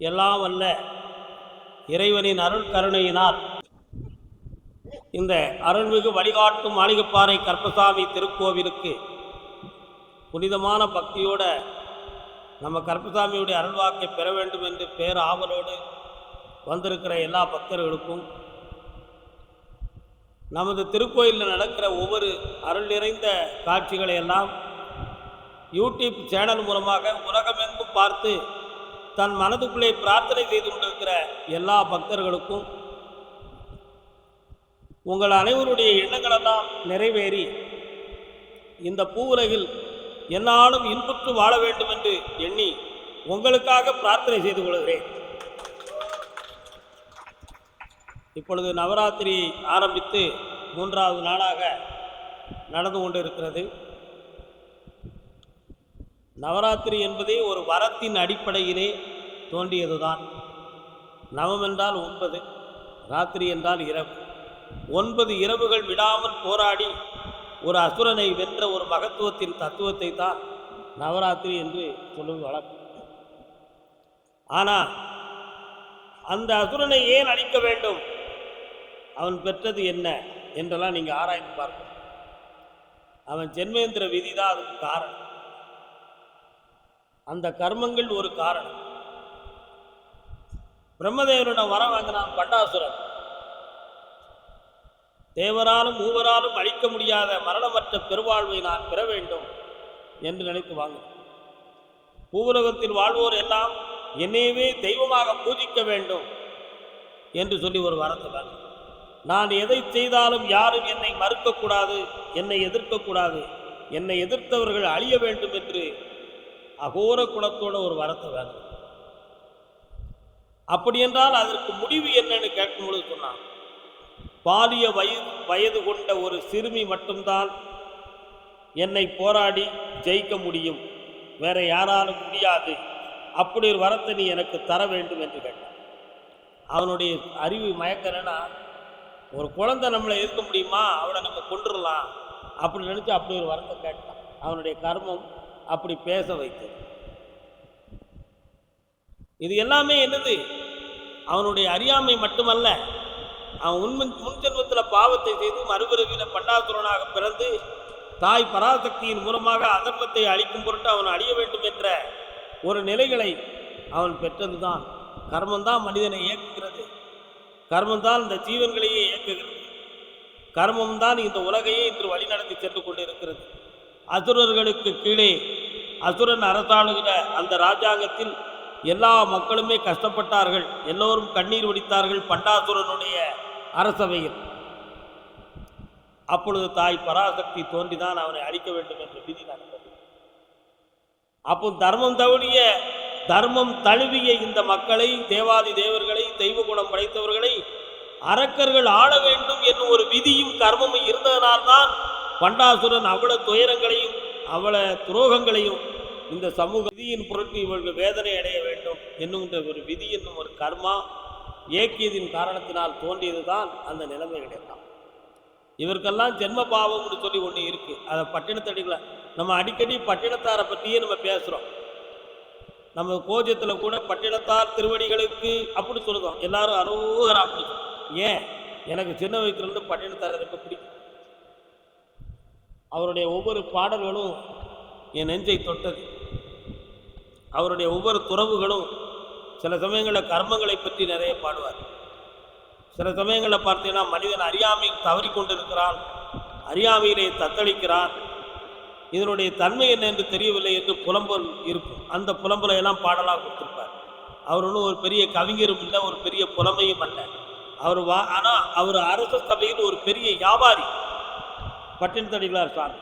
எல்லாம் வல்ல இறைவனின் அருள் கருணையினால். இந்த அருள்மிகு வழிகாட்டும் மாளிகைப்பாறை கற்பசாமி திருக்கோவிலுக்கு புனிதமான பக்தியோட நம்ம கற்பசாமியுடைய அருள்வாக்கை பெற வேண்டும் என்று பேர் ஆவலோடு வந்திருக்கிற எல்லா பக்தர்களுக்கும் நமது திருக்கோயிலில் நடக்கிற ஒவ்வொரு அருள் நிறைந்த காட்சிகளை எல்லாம் யூடியூப் சேனல் மூலமாக உலகமெங்கும் பார்த்து தன் மனதுக்குள்ளே பிரார்த்தனை செய்து கொண்டிருக்கிற எல்லா பக்தர்களுக்கும் உங்கள் அனைவருடைய எண்ணங்களெல்லாம் நிறைவேறி இந்த பூவுலகில் என்னாலும் இன்புற்று வாழ வேண்டும் என்று எண்ணி உங்களுக்காக பிரார்த்தனை செய்து கொள்கிறேன். இப்பொழுது நவராத்திரி ஆரம்பித்து மூன்றாவது நாளாக நடந்து கொண்டிருக்கிறது. நவராத்திரி என்பதே ஒரு வரத்தின் அடிப்படையிலே தோன்றியதுதான். நவம் என்றால் ஒன்பது ராத்திரி என்றால் இரவு. ஒன்பது இரவுகள் விடாமல் போராடி ஒரு அசுரனை வென்ற ஒரு மகத்துவத்தின் தத்துவத்தை தான் நவராத்திரி என்று சொல்லுவது வழக்கம். ஆனால் அந்த அசுரனை ஏன் அழிக்க வேண்டும்? அவன் பெற்றது என்ன என்றெல்லாம் நீங்கள் ஆராய்ந்து பார்க்கணும். அவன் ஜென்மேந்திர விதி தான் அதுக்கு காரணம். அந்த கர்மங்கள் ஒரு காரணம். பிரம்மதேவரிடம் வர வாங்கினான் பண்டாசுரன். தேவராலும் மூவராலும் அழிக்க முடியாத மரணமற்ற பெருவாழ்வை நான் பெற வேண்டும் என்று நினைத்து வாங்க பூவுலகத்தில் வாழ்வோர் எல்லாம் என்னையவே தெய்வமாக பூஜிக்க வேண்டும் என்று சொல்லி ஒரு வரத்தை நான் எதை செய்தாலும் யாரும் என்னை மறுக்கக்கூடாது என்னை எதிர்க்கக்கூடாது என்னை எதிர்த்தவர்கள் அழிய வேண்டும் என்று அகோர குணத்தோட ஒரு வரத்தை வேணும். அப்படி என்றால் அதற்கு முடிவு என்னன்னு கேட்கும் பொழுது சொன்னான். பாலிய வயது வயது கொண்ட ஒரு சிறுமி மட்டும்தான் என்னை போராடி ஜெயிக்க முடியும். வேற யாராலும் முடியாது. அப்படி ஒரு வரத்தை நீ எனக்கு தர வேண்டும் என்று கேட்டான். அவனுடைய அறிவு மயக்கறனா ஒரு குழந்தை நம்மளை எதிர்க்க முடியுமா? அவளை நம்ம கொண்டுடலாம் அப்படின்னு நினச்சி அப்படி ஒரு வரத்தை கேட்டான். அவனுடைய கர்மம் அப்படி பேச வைத்தது. இது எல்லாமே என்னது? அவனுடைய அறியாமை மட்டுமல்ல அவன் உண்மை முன்ஜென்மத்தில் பாவத்தை செய்து மறுபிறவியில் பண்டாசுரனாக பிறந்து தாய் பராசக்தியின் மூலமாக அதர்மத்தை அழிக்கும் பொருட்டு அவன் அழிய வேண்டும் என்ற ஒரு நிலைகளை அவன் பெற்றதுதான். கர்மந்தான் மனிதனை இயக்குகிறது. கர்மம்தான் இந்த ஜீவன்களையே இயக்குகிறது. கர்மம்தான் இந்த உலகையே இன்று வழிநடத்தி சென்று கொண்டிருக்கிறது. அசுரர்களுக்கு கீழே அசுரன் அரசாணுகிற அந்த ராஜாங்கத்தில் எல்லா மக்களுமே கஷ்டப்பட்டார்கள். எல்லோரும் கண்ணீர் வடித்தார்கள் பண்டாசுரனுடைய அரசவையில். அப்பொழுது தாய் பராசக்தி தோன்றிதான் அவனை அழிக்க வேண்டும் என்று விதி நடந்தது. அப்போ தர்மம் தவறிய தர்மம் தழுவிய இந்த மக்களை தேவாதி தேவர்களை தெய்வ குணம் படைத்தவர்களை அரக்கர்கள் ஆள வேண்டும் என்னும் ஒரு விதியும் கர்மமும் இருந்ததனால்தான் பண்டாசுரன் அவ்வளவு துயரங்களையும் அவ்வளவு துரோகங்களையும் இந்த சமூக விதியின் பொருட்டு இவர்கள் வேதனை அடைய வேண்டும் என்னுகின்ற ஒரு விதி என்னும் ஒரு கர்மா ஏக்கியதின் காரணத்தினால் தோன்றியதுதான் அந்த நிலைமை எல்லாம் இவருக்கெல்லாம் ஜென்ம பாவம்னு சொல்லி ஒன்று இருக்கு. அதை பட்டினத்தடிகளை நம்ம அடிக்கடி பட்டினத்தாரை பற்றியே நம்ம பேசுகிறோம் நம்ம கோஜத்தில் கூட பட்டினத்தார் திருவடிகளுக்கு அப்படி சொல்லுதோம். எல்லாரும் அரோகரா அப்படி ஏன்? எனக்கு சின்ன வயசுலேருந்து பட்டினத்தாரை ரொம்ப பிடிக்கும். அவருடைய ஒவ்வொரு பாடல்களும் என் நெஞ்சை தொட்டது. அவருடைய ஒவ்வொரு துறவுகளும் சில சமயங்களில் கர்மங்களை பற்றி நிறைய பாடுவார். சில சமயங்களில் பார்த்தீங்கன்னா மனிதன் அறியாமையில் தவறி கொண்டிருக்கிறான் அறியாமையிலே தத்தளிக்கிறான். இதனுடைய தன்மை என்ன என்று தெரியவில்லை என்று புலம்பல் இருக்கும். அந்த புலம்பலை எல்லாம் பாடலாக கொடுத்திருப்பார். அவர் ஒன்றும் ஒரு பெரிய கவிஞரும் இல்லை ஒரு பெரிய புலமையும் அல்ல. அவர் வா ஆனால் அவர் அரச சபையில் ஒரு பெரிய வியாபாரி. பட்டின தடிகளார் சார்.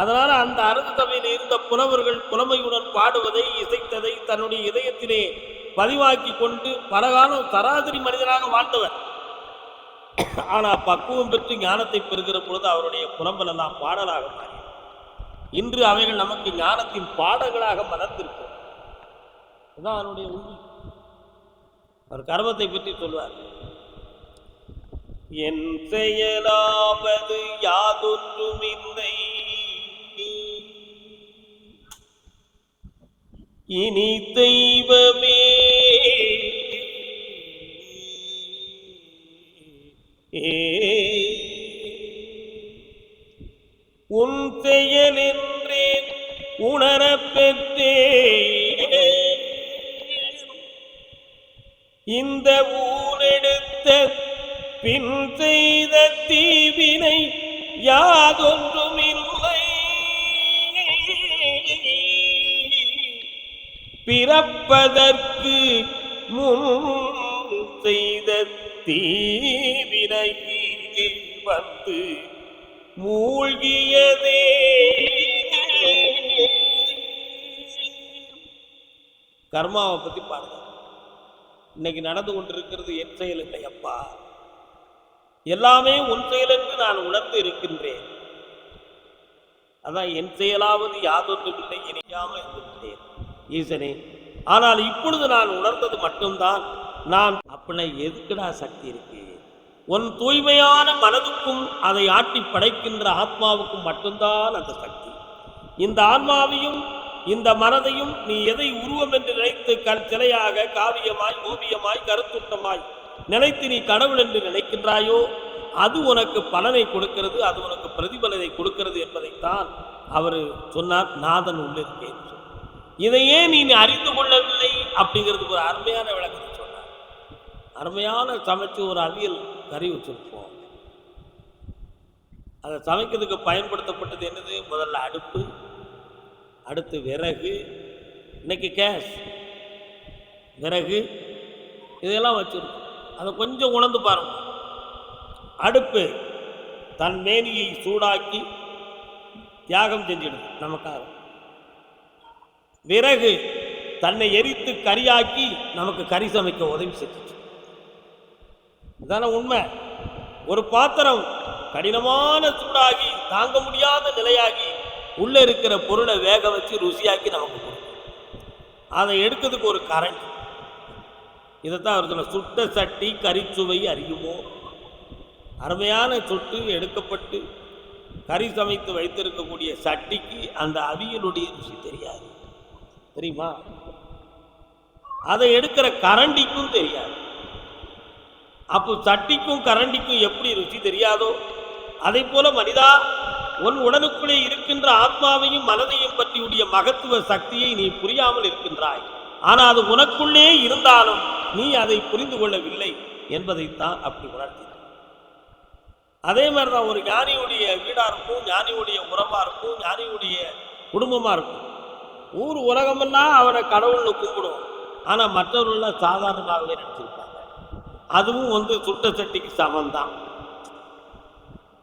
அதனால் அந்த அரச சபையில் இருந்த புலவர்கள் புலமையுடன் பாடுவதை இசைத்ததை தன்னுடைய இதயத்திலே பதிவாக்கி கொண்டு பலகாலம் சராசரி மனிதனாக வாழ்ந்தவர். ஆனால் பக்குவம் பெற்று ஞானத்தை பெறுகிற பொழுது அவருடைய புலம்பல் எல்லாம் பாடலாக மாறி இன்று அவைகள் நமக்கு ஞானத்தின் பாடங்களாக மலர்ந்திருக்கும் இதுதான் அவருடைய உண்மை. அவர் கர்மத்தை பற்றி சொல்வார். என் செயலாவது யாதொன்றுமில்லை. இனி தெய்வமே. உன் செயல் என்றேன் உணரப்பெற்றே இந்த ஊரெடுத்த பின் செய்த தீவினை யாதொன்றுமில்லை. பிறப்பதற்கு முன் செய்த தீவினை வந்து மூழ்கியதே. கர்மாவை பத்தி பாருங்க. இன்னைக்கு நடந்து கொண்டிருக்கிறது என் செயல் இல்லை அப்பா எல்லாமே உன் செயல் என்று நான் உணர்ந்து இருக்கின்றேன் அதான் என் செயலாவது யாதொன்றுமில்லை இணையாமல் இருக்கின்றேன். ஈசனே ஆனால் இப்பொழுது நான் உணர்ந்தது மட்டும்தான். நான் அப்படின்னா எதுக்குடா சக்தி இருக்கு? உன் தூய்மையான மனதுக்கும் அதை ஆட்டி படைக்கின்ற ஆத்மாவுக்கும் மட்டும்தான் அந்த சக்தி. இந்த ஆன்மாவையும் இந்த மனதையும் நீ எதை உருவம் என்று நினைத்து கல் சிலையாக காவியமாய் ஓவியமாய் கருத்துட்டமாய் நினைத்து நீ கடவுள் என்று நினைக்கின்றாயோ அது உனக்கு பலனை கொடுக்கிறது அது உனக்கு பிரதிபலனை கொடுக்கிறது என்பதைத்தான் அவர் சொன்னார் நாதன் உள்ளிருக்கேன் இதையே நீ அறிந்து கொள்ளவில்லை அப்படிங்கிறதுக்கு ஒரு அருமையான விளக்கத்தை சொன்னார். அருமையான சமைச்சு ஒரு அவியல் கறி வச்சிருப்போம். அதை சமைக்கிறதுக்கு பயன்படுத்தப்பட்டது என்னது? முதல்ல அடுப்பு அடுத்து விறகு இன்னைக்கு கேஸ் விறகு இதெல்லாம் வச்சுருக்கோம். அதை கொஞ்சம் உணர்ந்து பாருங்க. அடுப்பு தன் மேனியை சூடாக்கி தியாகம் செஞ்சிடும் நமக்காக. விறகு தன்னை எரித்து கரியாக்கி நமக்கு கறி சமைக்க உதவி செஞ்சுச்சு. இதான உண்மை. ஒரு பாத்திரம் கடினமான சூடாகி தாங்க முடியாத நிலையாகி உள்ள இருக்கிற பொருளை வேக வச்சு ருசியாக்கி நமக்கு கொடுக்கும். அதை எடுக்கிறதுக்கு ஒரு கரண்ட் இதைத்தான் அவர் சொல்ல சுட்ட சட்டி கரிச்சுவை அறியுமோ? அருமையான சுட்டு எடுக்கப்பட்டு கறி சமைத்து வைத்திருக்கக்கூடிய சட்டிக்கு அந்த அவியலுடைய ருசி தெரியாது. தெரியுமா? அதை எடுக்கிற கரண்டிக்கும் தெரியாது. அப்போ சட்டிக்கும் கரண்டிக்கும் எப்படி ருசி தெரியாதோ அதை போல மனிதா உன் உடலுக்குள்ளே இருக்கின்ற ஆத்மாவையும் மனதையும் பற்றியுடைய மகத்துவ சக்தியை நீ புரியாமல் இருக்கின்றாய். ஆனால் அது உனக்குள்ளே இருந்தாலும் நீ அதை புரிந்து கொள்ளவில்லை என்பதைத்தான் அப்படி உணர்த்தினார் அதே மாதிரி தான் ஒரு ஞானியுடைய வீடாக இருக்கும் ஞானியுடைய உறவாக இருக்கும் ஞானியுடைய குடும்பமாக இருக்கும். ஊர் உலகமெல்லாம் அவரை கடவுள்னு கும்பிடும். ஆனால் மற்றவர்கள்லாம் சாதாரணமாகவே நினச்சிருப்பாங்க. அதுவும் வந்து சுட்ட சட்டிக்கு சமம்தான்.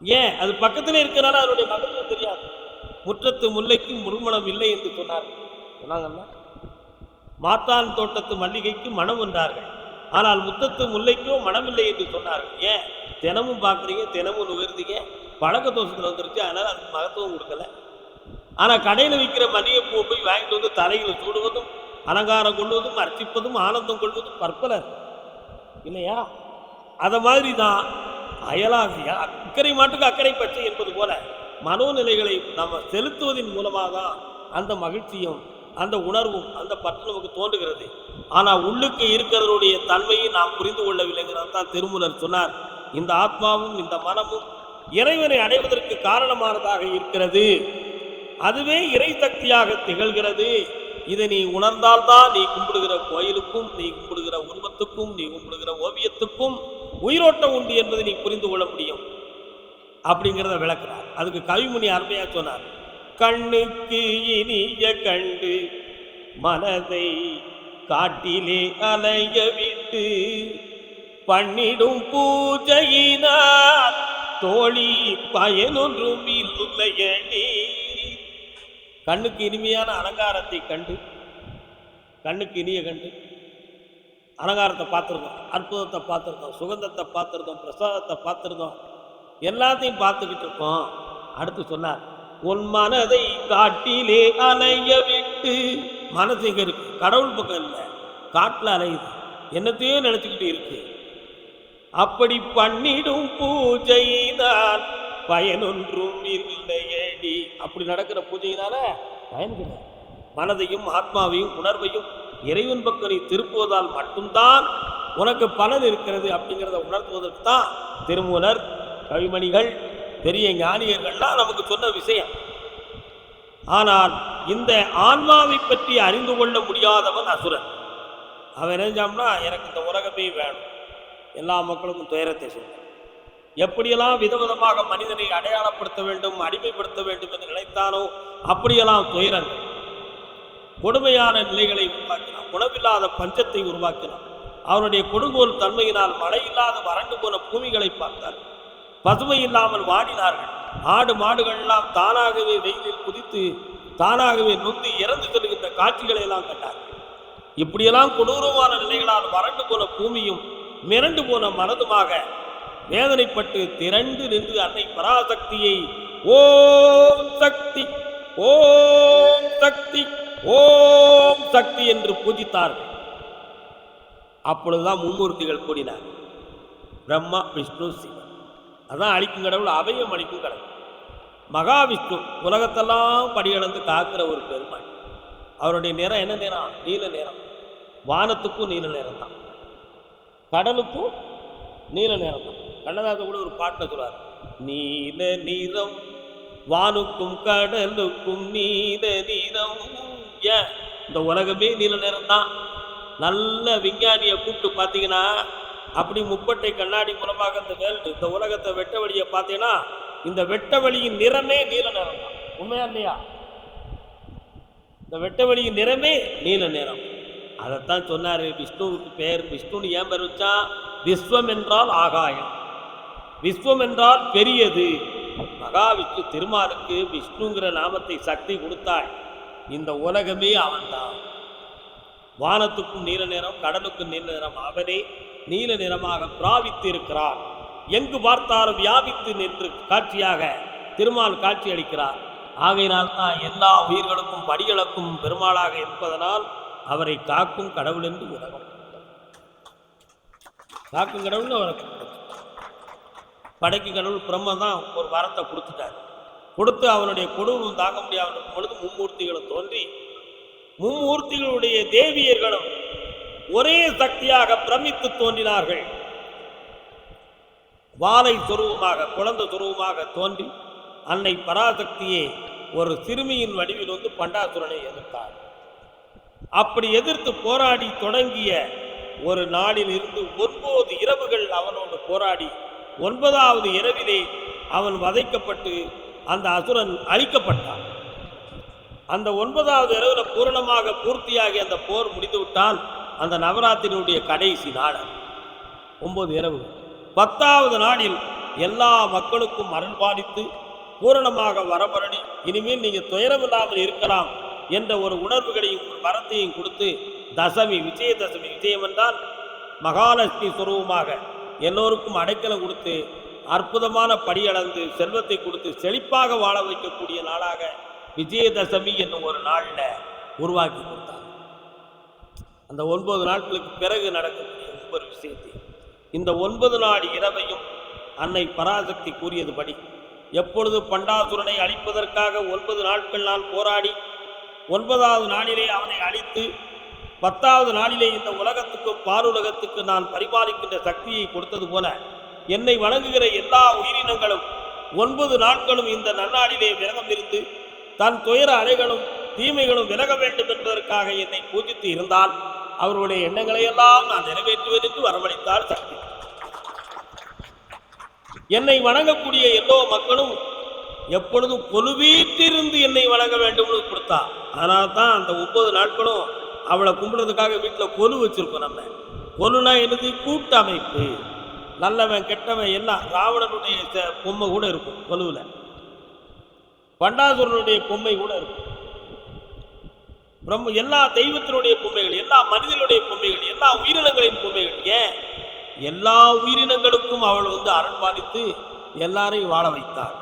ஏன்? அது பக்கத்தில் இருக்கிறனால அதனுடைய மகத்துவம் தெரியாது. முற்றத்து முல்லைக்கு முருமணம் இல்லை என்று சொன்னார் சொன்னாங்கல்ல? மாத்தான் தோட்டத்து மல்லிகைக்கு மனம் என்றார்கள். ஆனால் முத்தத்து முல்லைக்கோ மனமில்லை என்று சொன்னார்கள். ஏன்? தினமும் பார்க்குறீங்க தினமும் நுகர்ந்தீங்க பழக்க தோஷத்தில் வந்துருச்சு அதனால் அதுக்கு மகத்துவம் கொடுக்கல. ஆனால் கடையில் விற்கிற மல்லிகைப்பூ போய் வாங்கிட்டு வந்து தலையில் சூடுவதும் அலங்காரம் கொள்வதும் அர்ச்சிப்பதும் ஆனந்தம் கொள்வதும் பற்பலர். இல்லையா? அதை மாதிரி தான் அயலாக அக்கறை மாட்டுக்கு அக்கறை பச்சை என்பது போல மனோநிலைகளை நம்ம செலுத்துவதன் மூலமாக தான் அந்த மகிழ்ச்சியும் அந்த உணர்வும் அந்த பற்று நமக்கு தோன்றுகிறது. ஆனால் உள்ளுக்கு இருக்கிறதனுடைய தன்மையை நாம் புரிந்து கொள்ளவில்லைங்கிறது தான் திருமூலர் சொன்னார். இந்த ஆத்மாவும் இந்த மனமும் இறைவனை அடைவதற்கு காரணமானதாக இருக்கிறது. அதுவே இறை சக்தியாக திகழ்கிறது. இதை நீ உணர்ந்தால்தான் நீ கும்பிடுகிற கோயிலுக்கும் நீ கும்பிடுகிற உருவத்துக்கும் நீ கும்பிடுகிற ஓவியத்துக்கும் உயிரோட்டம் உண்டு என்பதை நீ புரிந்து கொள்ள முடியும். அப்படிங்கிறத விளக்குறார். அதுக்கு கவிமுனி அருமையாக சொன்னார். கண்ணுக்கு இனிய கண்டு மனதை காட்டிலே அலைய விட்டு பண்ணிடும் பூஜையினார் தோழி பயனொன்றும் இல்லையடி கண்ணுக்கு இனிமையான அலங்காரத்தை கண்டு கண்ணுக்கு இனிய கண்டு. அலங்காரத்தை பார்த்துருந்தோம் அற்புதத்தை பார்த்துருந்தோம் சுகந்தத்தை பார்த்துருந்தோம் பிரசாதத்தை பார்த்துருந்தோம் எல்லாத்தையும் பார்த்துக்கிட்டு இருக்கோம். அடுத்து சொன்னார் உன் மனதை காட்டிலே அலைய விட்டு. மனசு எங்க இருக்கு. கடவுள் பக்கம் இல்லை. காட்டில் அலையுது. என்னத்தையும் நினச்சிக்கிட்டு இருக்கு. அப்படி பண்ணிடும் பூஜை தான். பயனொன்றும் இல்லையடி. அப்படி நடக்கிற பூஜையினால தானே? கிடையாது. மனதையும் ஆத்மாவையும் உணர்வையும் இறைவன் பக்கம் நீ திருப்புவதால் மட்டும்தான் உனக்கு பலன் இருக்கிறது அப்படிங்கிறத உணர்த்துவதற்கு தான் திருமூலர் கவிமணிகள் பெரிய ஞானியர்கள்லாம் நமக்கு சொன்ன விஷயம். ஆனால் இந்த ஆன்மாவை பற்றி அறிந்து கொள்ள முடியாதவன் அசுரன். அவன் நினைச்சாம்னா எனக்கு இந்த உலகமே வேணும். எல்லா மக்களுக்கும் துயரத்தை சொல்லும் எப்படியெல்லாம் விதவிதமாக மனிதனை அடையாளப்படுத்த வேண்டும் அடிமைப்படுத்த வேண்டும் என்று நினைத்தானோ அப்படியெல்லாம் துயரங்கள். கொடுமையான நிலைகளை உருவாக்கினான். உணவில்லாத பஞ்சத்தை உருவாக்கினான். அவனுடைய கொடுங்கோல் தன்மையினால் மழை இல்லாத வறண்டு போன பூமிகளை பார்த்தார். பசுமை இல்லாமல் வாடினார்கள். ஆடு மாடுகள்லாம் தானாகவே வெயிலில் குதித்து தானாகவே நொந்து இறந்து செல்கின்ற காட்சிகளை எல்லாம் கண்டார்கள். இப்படியெல்லாம் கொடூரமான நிலைகளால் வறண்டு போன பூமியும் மிரண்டு போன மனதுமாக வேதனைப்பட்டு திரண்டு நின்று அன்னை பராசக்தியை ஓம் சக்தி ஓம் சக்தி ஓம் சக்தி என்று பூஜித்தார்கள். அப்பொழுதுதான் மும்மூர்த்திகள் கூடினார் பிரம்மா விஷ்ணு சிவன். அதான் அழிக்கும் கடவுள் அபயம் அழிக்கும் கடவுள். மகாவிஷ்ணு உலகத்தெல்லாம் படியளந்து காக்கிற ஒரு பெருமாள் அவருடைய நிறம் என்ன நிறம்? நீல நிறம். வானத்துக்கும் நீல நிறம் தான் கடலுக்கும் நீல நேரம் தான் கண்ணதாசன் கூட ஒரு பாட்டில் சொல்றார் நீல நீரம் வானுக்கும் கடலுக்கும் நீல நீரம் ஏன்? இந்த உலகமே நீல நேரம் தான் நல்ல விஞ்ஞானியை கூப்பிட்டு பார்த்தீங்கன்னா அப்படி முப்பட்டை கண்ணாடி மூலமாக இந்த வேல்டு இந்த உலகத்தை வெட்ட வழியை பார்த்தீங்கன்னா இந்த வெட்ட வழியின் நிறமே நீல நிறம் தான். உண்மையா இல்லையா? இந்த வெட்ட வழியின் நிறமே நீல நிறம். அதைத்தான் சொன்னாரு விஷ்ணுவுக்கு பெயர் விஷ்ணுன்னு ஏன் பேர் வச்சா விஸ்வம் என்றால் ஆகாயம். விஸ்வம் என்றால் பெரியது. மகாவிஷ்ணு திருமாலுக்கு விஷ்ணுங்கிற நாமத்தை சக்தி கொடுத்தாய். இந்த உலகமே அவன்தான். வானத்துக்கும் நீல நிறம் கடலுக்கும் நீல நிறம். அவனே நீல நிறமாக பிராவித்து இருக்கிறார் எங்கு பார்த்தாலும் வியாபித்து நின்று காட்சியாக திருமால் காட்சி அளிக்கிறார் ஆகையினால் தான் எல்லா உயிர்களுக்கும் படிகளுக்கும் பெருமாளாக இருப்பதனால் அவரை காக்கும் கடவுள் என்று உலகம். காக்கும் கடவுள் அவருக்கு படைக்கு கடவுள் பிரம்ம தான் ஒரு வரத்தை கொடுத்துட்டார். கொடுத்து அவனுடைய கொடூரம் தாங்க முடியாமல் பொழுது மும்மூர்த்திகளும் தோன்றி மும்மூர்த்திகளுடைய தேவியர்களும் ஒரே சக்தியாக பிரமித்து தோன்றினார்கள். வாளை சொருவமாக குழந்தை சொருவமாக தோன்றி அன்னை பராசக்தியே ஒரு சிறுமியின் வடிவில் வந்து பண்டாசுரனை எதிர்த்தார். அப்படி எதிர்த்து போராடி தொடங்கிய ஒரு நாளில் இருந்து ஒன்பது இரவுகள் அவனோடு போராடி ஒன்பதாவது இரவிலே அவன் வதைக்கப்பட்டு அந்த அசுரன் அழிக்கப்பட்டான். அந்த ஒன்பதாவது இரவில் பூரணமாக பூர்த்தியாகி அந்த போர் முடிந்துவிட்டால் அந்த நவராத்திரியுடைய கடைசி நாள் ஒன்பது இரவு பத்தாவது நாளில் எல்லா மக்களுக்கும் அருள் பாலித்து பூரணமாக வரபரணி இனிமேல் நீங்கள் துயரமில்லாமல் இருக்கலாம் என்ற ஒரு உணர்வுகளையும் ஒரு வரத்தையும் கொடுத்து தசமி விஜயதசமி விஜயம் என்றால் மகாலட்சுமி சுரூபமாக எல்லோருக்கும் அடைக்கலம் கொடுத்து அற்புதமான படியளந்து செல்வத்தை கொடுத்து செழிப்பாக வாழ வைக்கக்கூடிய நாளாக விஜயதசமி என்னும் ஒரு நாளில் உருவாக்கி கொடுத்தார். அந்த ஒன்பது நாட்களுக்கு பிறகு நடக்கக்கூடிய ஒவ்வொரு விஷயத்தையும் இந்த ஒன்பது நாள் இரவையும் அன்னை பராசக்தி கூறியதுபடி எப்பொழுது பண்டாசுரனை அழிப்பதற்காக ஒன்பது நாட்கள் நான் போராடி ஒன்பதாவது நாளிலே அவனை அழித்து பத்தாவது நாளிலே இந்த உலகத்துக்கும் பாருலகத்துக்கு நான் பரிபாலிக்கின்ற சக்தியை கொடுத்தது போல என்னை வணங்குகிற எல்லா உயிரினங்களும் ஒன்பது நாட்களும் இந்த நன்னாளிலே விரதம் இருந்து தன் துயர அலைகளும் தீமைகளும் விலக வேண்டும் என்பதற்காக என்னை பூஜித்து இருந்தால் அவர்களுடைய எண்ணங்களை எல்லாம் நான் நிறைவேற்றுவதற்கு வரவழைத்தால் வரவழைத்தார் சக்தி என்னை வணங்கக்கூடிய எல்லோ மக்களும் எப்பொழுதும் கொலுவீட்டிருந்து என்னை வணங்க வேண்டும்னு கொடுத்தா அதனால தான் அந்த ஒன்பது நாட்களும் அவளை கும்பிடுறதுக்காக வீட்டில் கொலு வச்சிருக்கோம் நம்ம. கொலுனா என்னது? கூட்டமைப்பு. நல்லவன் கெட்டவன் எல்லாம் ராவணனுடைய பொம்மை கூட இருக்கும் கொலுவில். பண்டாசுரனுடைய பொம்மை கூட இருக்கும். பிரம்ம எல்லா தெய்வத்தினுடைய பொம்மைகள் எல்லா மனிதனுடைய பொம்மைகள் எல்லா உயிரினங்களின் பொம்மைகள் ஏன்? எல்லா உயிரினங்களுக்கும் அவள் வந்து அரண்பாலித்து எல்லாரையும் வாழ வைத்தார்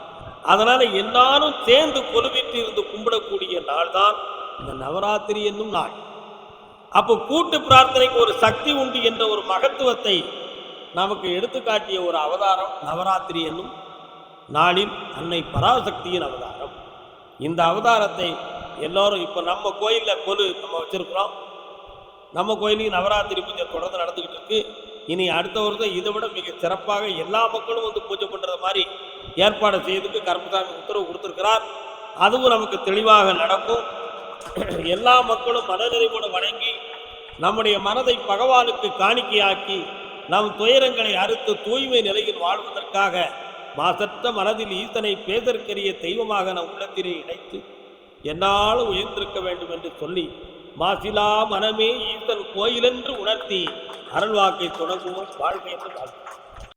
அதனால எல்லாரும் சேர்ந்து கொலுவிட்டு இருந்து கும்பிடக்கூடிய நாள் தான் இந்த நவராத்திரி என்னும் நாள். அப்போ கூட்டு பிரார்த்தனைக்கு ஒரு சக்தி உண்டு என்ற ஒரு மகத்துவத்தை நமக்கு எடுத்துக்காட்டிய ஒரு அவதாரம் நவராத்திரி என்னும் நாளில் அன்னை பராசக்தியின் அவதாரம். இந்த அவதாரத்தை எல்லோரும் இப்போ நம்ம கோயிலில் கொலு நம்ம வச்சுருக்குறோம். நம்ம கோயிலையும் நவராத்திரி பூஜை தொடர்ந்து நடந்துக்கிட்டு இருக்கு. இனி அடுத்த வருடம் இதை விட மிக சிறப்பாக எல்லா மக்களும் வந்து பூஜை பண்ணுறது மாதிரி ஏற்பாடு செய்யறதுக்கு கருப்பசாமி உத்தரவு கொடுத்துருக்கிறார். அதுவும் நமக்கு தெளிவாக நடக்கும். எல்லா மக்களும் மனநிறைவோடு வணங்கி நம்முடைய மனதை பகவானுக்கு காணிக்கையாக்கி நம் துயரங்களை அறுத்து தூய்மை நிலையில் வாழ்வதற்காக மாசற்ற மனதில் ஈசனை பேதற்கரிய தெய்வமாக நம் உள்ளத்திலே இணைத்து என்னால் உயர்ந்திருக்க வேண்டும் என்று சொல்லி மாசிலா மனமே ஈசன் கோயிலென்று உணர்த்தி அருள்வாக்கை தொடங்குவோம் வாழ்க்கை என்று வாழ்க்கை.